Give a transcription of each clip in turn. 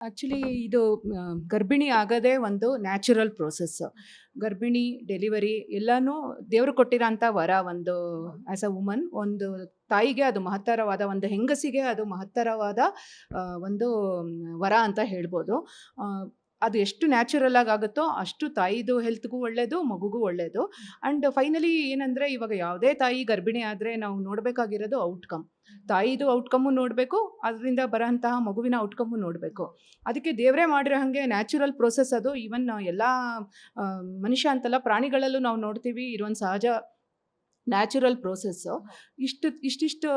Actually ಇದು ಗರ್ಭಿಣಿ ಆಗೋದೇ ಒಂದು ನ್ಯಾಚುರಲ್ ಪ್ರೋಸೆಸ್. ಗರ್ಭಿಣಿ, ಡೆಲಿವರಿ ಎಲ್ಲನೂ ದೇವರು ಕೊಟ್ಟಿರೋಂಥ ವರ ಒಂದು ಆ್ಯಸ್ ಅ ವುಮನ್ ಒಂದು ತಾಯಿಗೆ ಅದು ಮಹತ್ತರವಾದ, ಒಂದು ಹೆಂಗಸಿಗೆ ಅದು ಮಹತ್ತರವಾದ ಒಂದು ವರ ಅಂತ ಹೇಳ್ಬೋದು. ಅದು ಎಷ್ಟು ನ್ಯಾಚುರಲ್ ಆಗಿ ಆಗುತ್ತೋ ಅಷ್ಟು ತಾಯಿದು ಹೆಲ್ತ್ಗೂ ಒಳ್ಳೆಯದು ಮಗುಗೂ ಒಳ್ಳೆಯದು ಆ್ಯಂಡ್ ಫೈನಲಿ ಏನಂದರೆ ಇವಾಗ ಯಾವುದೇ ತಾಯಿ ಗರ್ಭಿಣಿ ಆದರೆ ನಾವು ನೋಡಬೇಕಾಗಿರೋದು ಔಟ್ಕಮ್ ತಾಯಿದು ಔಟ್ಕಮ್ಮು ನೋಡಬೇಕು, ಅದರಿಂದ ಬರೋಂತಹ ಮಗುವಿನ ಔಟ್ಕಮ್ಮು ನೋಡಬೇಕು. ಅದಕ್ಕೆ ದೇವರೇ ಮಾಡಿರೋ ಹಾಗೆ ನ್ಯಾಚುರಲ್ ಪ್ರೋಸೆಸ್ ಅದು. ಈವನ್ ಎಲ್ಲ ಮನುಷ್ಯ ಅಂತಲ್ಲ ಪ್ರಾಣಿಗಳಲ್ಲೂ ನಾವು ನೋಡ್ತೀವಿ ಇರುವಂಥ ಸಹಜ ನ್ಯಾಚುರಲ್ ಪ್ರೋಸೆಸ್ಸು. ಇಷ್ಟು ಇಷ್ಟಿಷ್ಟು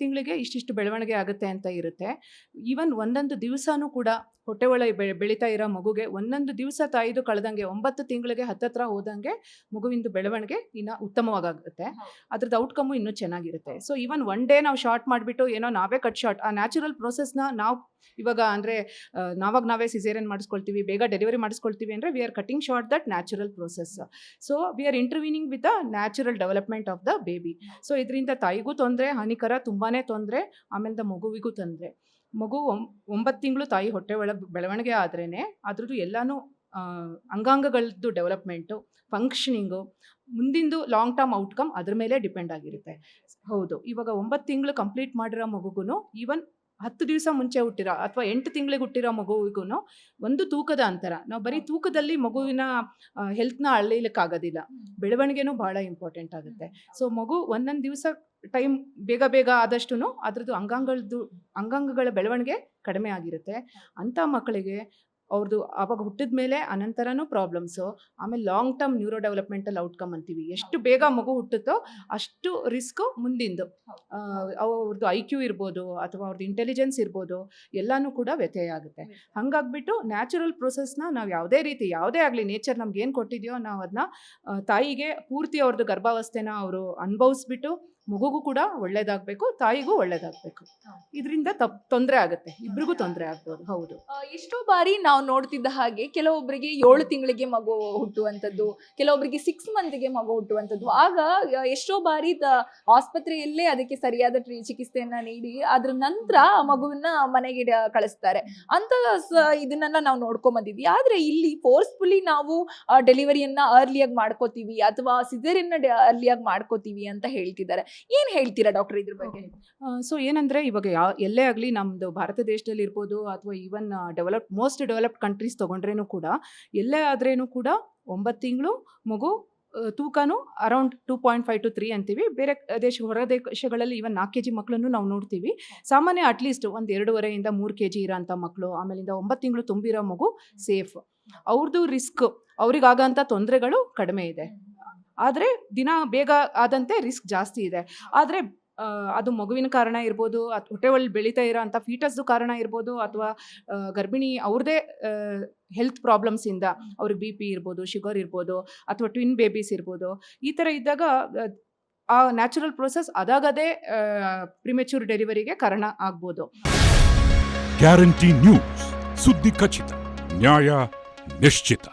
ತಿಂಗಳಿಗೆ ಇಷ್ಟಿಷ್ಟು ಬೆಳವಣಿಗೆ ಆಗುತ್ತೆ ಅಂತ ಇರುತ್ತೆ. ಈವನ್ ಒಂದೊಂದು ದಿವಸನೂ ಕೂಡ ಹೊಟ್ಟೆ ಒಳ ಬೆ ಬೆಳೀತಾ ಇರೋ ಮಗುಗೆ ಒಂದೊಂದು ದಿವಸ ತಾಯಿದು ಕಳೆದಂಗೆ ಒಂಬತ್ತು ತಿಂಗಳಿಗೆ ಹತ್ತತ್ರ ಹೋದಂಗೆ ಮಗುವಿಂದು ಬೆಳವಣಿಗೆ ಇನ್ನು ಉತ್ತಮವಾಗುತ್ತೆ. ಅದ್ರದ್ದು ಔಟ್ಕಮ್ಮು ಇನ್ನೂ ಚೆನ್ನಾಗಿರುತ್ತೆ. ಸೊ ಈವನ್ ಒನ್ ಡೇ ನಾವು ಶಾರ್ಟ್ ಮಾಡಿಬಿಟ್ಟು ಏನೋ ನಾವೇ ಕಟ್ ಶಾರ್ಟ್ ಆ ನ್ಯಾಚುರಲ್ ಪ್ರೋಸೆಸ್ನ ನಾವು ಇವಾಗ ಅಂದರೆ ನಾವಾಗ ನಾವೇ ಸಿಸೇರಿಯನ್ ಮಾಡಿಸ್ಕೊಳ್ತೀವಿ ಬೇಗ ಡೆಲಿವರಿ ಮಾಡಿಸ್ಕೊಳ್ತೀವಿ ಅಂದರೆ we are cutting short that natural process so we are intervening with a natural development of the baby so ಇದರಿಂದ ತಾಯಿಗೂ ತೊಂದರೆ, ಹಾನಿಕರ ತುಂಬಾ ತೊಂದರೆ ಆಮೇಲೆ ಮಗುವಿಗೂ ತೊಂದರೆ. ಮಗು ಒಂಬತ್ತು ತಿಂಗಳು ತಾಯಿ ಹೊಟ್ಟೆ ಒಳಗೆ ಬೆಳವಣಿಗೆ ಆದ್ರೇ ಅದ್ರದ್ದು ಎಲ್ಲನೂ ಅಂಗಾಂಗಗಳದ್ದು ಡೆವಲಪ್ಮೆಂಟು ಫಂಕ್ಷನಿಂಗು ಮುಂದಿಂದು ಲಾಂಗ್ ಟರ್ಮ್ ಔಟ್ಕಮ್ ಅದ್ರ ಮೇಲೆ ಡಿಪೆಂಡ್ ಆಗಿರುತ್ತೆ. ಹೌದು, ಇವಾಗ ಒಂಬತ್ತು ತಿಂಗಳು ಕಂಪ್ಲೀಟ್ ಮಾಡಿರೋ ಮಗುಗೂ ಈವನ್ ಹತ್ತು ದಿವಸ ಮುಂಚೆ ಹುಟ್ಟಿರೋ ಅಥವಾ ಎಂಟು ತಿಂಗಳಿಗೆ ಹುಟ್ಟಿರೋ ಮಗುವಿಗೂ ಒಂದು ತೂಕದ ಅಂತರ. ನಾವು ಬರೀ ತೂಕದಲ್ಲಿ ಮಗುವಿನ ಹೆಲ್ತ್ನ ಅಳಿಲಿಕ್ಕಾಗೋದಿಲ್ಲ ಬೆಳವಣಿಗೆನೂ ಭಾಳ ಇಂಪಾರ್ಟೆಂಟ್ ಆಗುತ್ತೆ. ಸೊ ಮಗು ಒಂದೊಂದು ದಿವಸ ಟೈಮ್ ಬೇಗ ಬೇಗ ಆದಷ್ಟು ಅದರದ್ದು ಅಂಗಾಂಗಗಳದ್ದು ಅಂಗಾಂಗಗಳ ಬೆಳವಣಿಗೆ ಕಡಿಮೆ ಆಗಿರುತ್ತೆ. ಅಂಥ ಮಕ್ಕಳಿಗೆ ಅವ್ರದ್ದು ಆವಾಗ ಹುಟ್ಟಿದ ಮೇಲೆ ಅನಂತರನೂ ಪ್ರಾಬ್ಲಮ್ಸು ಆಮೇಲೆ long term neuro developmental outcome ಅಂತೀವಿ. ಎಷ್ಟು ಬೇಗ ಮಗು ಹುಟ್ಟುತ್ತೋ ಅಷ್ಟು ರಿಸ್ಕು ಮುಂದಿಂದು. ಅವ್ರದ್ದು ಐ ಕ್ಯೂ ಇರ್ಬೋದು ಅಥವಾ ಅವ್ರದ್ದು ಇಂಟೆಲಿಜೆನ್ಸ್ ಇರ್ಬೋದು ಎಲ್ಲನೂ ಕೂಡ ವ್ಯತ್ಯಯ ಆಗುತ್ತೆ. ಹಾಗಾಗ್ಬಿಟ್ಟು ನ್ಯಾಚುರಲ್ ಪ್ರೊಸೆಸ್ನ ನಾವು ಯಾವುದೇ ರೀತಿ ಯಾವುದೇ ಆಗಲಿ ನೇಚರ್ ನಮ್ಗೆ ಏನು ಕೊಟ್ಟಿದೆಯೋ ನಾವು ಅದನ್ನ ತಾಯಿಗೆ ಪೂರ್ತಿ ಅವ್ರದ್ದು ಗರ್ಭಾವಸ್ಥೆನ ಅವರು ಅನುಭವಿಸ್ಬಿಟ್ಟು ಮಗುಗೂ ಕೂಡ ಒಳ್ಳೇದಾಗಬೇಕು ತಾಯಿಗೂ ಒಳ್ಳೇದಾಗಬೇಕು. ಇದರಿಂದ ತಪ್ ತೊಂದರೆ ಆಗುತ್ತೆ. ಇಬ್ರಿಗೂ ತೊಂದರೆ ಆಗ್ಬೋದು. ಹೌದು. ಎಷ್ಟೋ ಬಾರಿ ನಾವು ನೋಡ್ತಿದ್ದ ಹಾಗೆ ಕೆಲವೊಬ್ಬರಿಗೆ ಏಳು ತಿಂಗಳಿಗೆ ಮಗು ಹುಟ್ಟುವಂಥದ್ದು ಕೆಲವೊಬ್ಬರಿಗೆ ಸಿಕ್ಸ್ ಮಂತ್ಗೆ ಮಗು ಹುಟ್ಟುವಂಥದ್ದು. ಆಗ ಎಷ್ಟೋ ಬಾರಿ ಆಸ್ಪತ್ರೆಯಲ್ಲೇ ಅದಕ್ಕೆ ಸರಿಯಾದ ಟ್ರೀ ಚಿಕಿತ್ಸೆಯನ್ನ ನೀಡಿ ಅದ್ರ ನಂತರ ಆ ಮಗುವನ್ನ ಮನೆಗೆ ಕಳಿಸ್ತಾರೆ. ಅಂತ ಸ- ಇದನ್ನೆಲ್ಲ ನಾವು ನೋಡ್ಕೊಂಬಂದಿದ್ವಿ. ಆದ್ರೆ ಇಲ್ಲಿ ಫೋರ್ಸ್ಫುಲಿ ನಾವು ಡೆಲಿವರಿಯನ್ನ ಅರ್ಲಿಯಾಗಿ ಮಾಡ್ಕೋತೀವಿ ಅಥವಾ ಸಿಜರಿಯನ್ನ ಅರ್ಲಿಯಾಗಿ ಮಾಡ್ಕೋತೀವಿ ಅಂತ ಹೇಳ್ತಿದ್ದಾರೆ. ಏನ್ ಹೇಳ್ತೀರಾ ಡಾಕ್ಟರ್ ಇದ್ರ ಬಗ್ಗೆ? ಸೊ ಏನಂದರೆ ಇವಾಗ ಯಾವ ಎಲ್ಲೇ ಆಗಲಿ ನಮ್ಮದು ಭಾರತ ದೇಶದಲ್ಲಿ ಇರ್ಬೋದು ಅಥವಾ even develop most developed countries ತೊಗೊಂಡ್ರೇನು ಕೂಡ ಎಲ್ಲೇ ಆದ್ರೇನು ಕೂಡ ಒಂಬತ್ತು ತಿಂಗಳು ಮಗು ತೂಕನೂ around two point five to three ಅಂತೀವಿ. ಬೇರೆ ದೇಶ ಹೊರ ದೇಶಗಳಲ್ಲಿ ಇವನ್ ನಾಲ್ಕು ಕೆ ಜಿ ಮಕ್ಕಳನ್ನು ನಾವು ನೋಡ್ತೀವಿ. ಸಾಮಾನ್ಯ ಅಟ್ಲೀಸ್ಟ್ ಒಂದು ಎರಡೂವರೆಯಿಂದ ಮೂರು ಕೆ ಜಿ ಇರೋಂಥ ಮಕ್ಕಳು ಆಮೇಲಿಂದ ಒಂಬತ್ತು ತಿಂಗಳು ತುಂಬಿರೋ ಮಗು ಸೇಫ್ ಅವ್ರದ್ದು ರಿಸ್ಕ್ ಅವ್ರಿಗಾಗಂಥ ತೊಂದರೆಗಳು ಕಡಿಮೆ ಇದೆ. ಆದರೆ ದಿನ ಬೇಗ ಆದಂತೆ ರಿಸ್ಕ್ ಜಾಸ್ತಿ ಇದೆ. ಆದರೆ ಅದು ಮಗುವಿನ ಕಾರಣ ಇರ್ಬೋದು ಅಥವಾ ಹೊಟ್ಟೆ ಒಳಗೆ ಬೆಳೀತಾ ಇರೋ ಅಂಥ ಫೀಟಸ್ದು ಕಾರಣ ಇರ್ಬೋದು ಅಥವಾ ಗರ್ಭಿಣಿ ಅವ್ರದೇ ಹೆಲ್ತ್ ಪ್ರಾಬ್ಲಮ್ಸಿಂದ ಅವ್ರಿಗೆ ಬಿ ಪಿ ಇರ್ಬೋದು ಶುಗರ್ ಇರ್ಬೋದು ಅಥವಾ ಟ್ವಿನ್ ಬೇಬೀಸ್ ಇರ್ಬೋದು ಈ ಥರ ಇದ್ದಾಗ ಆ, ನ್ಯಾಚುರಲ್ ಪ್ರೋಸೆಸ್ ಅದಾಗದೇ ಪ್ರಿಮೆಚೂರ್ ಡೆಲಿವರಿಗೆ ಕಾರಣ ಆಗ್ಬೋದು. ಗ್ಯಾರಂಟಿ ನ್ಯೂಸ್ ಸುದ್ದಿ ಖಚಿತ ನ್ಯಾಯ ನಿಶ್ಚಿತ.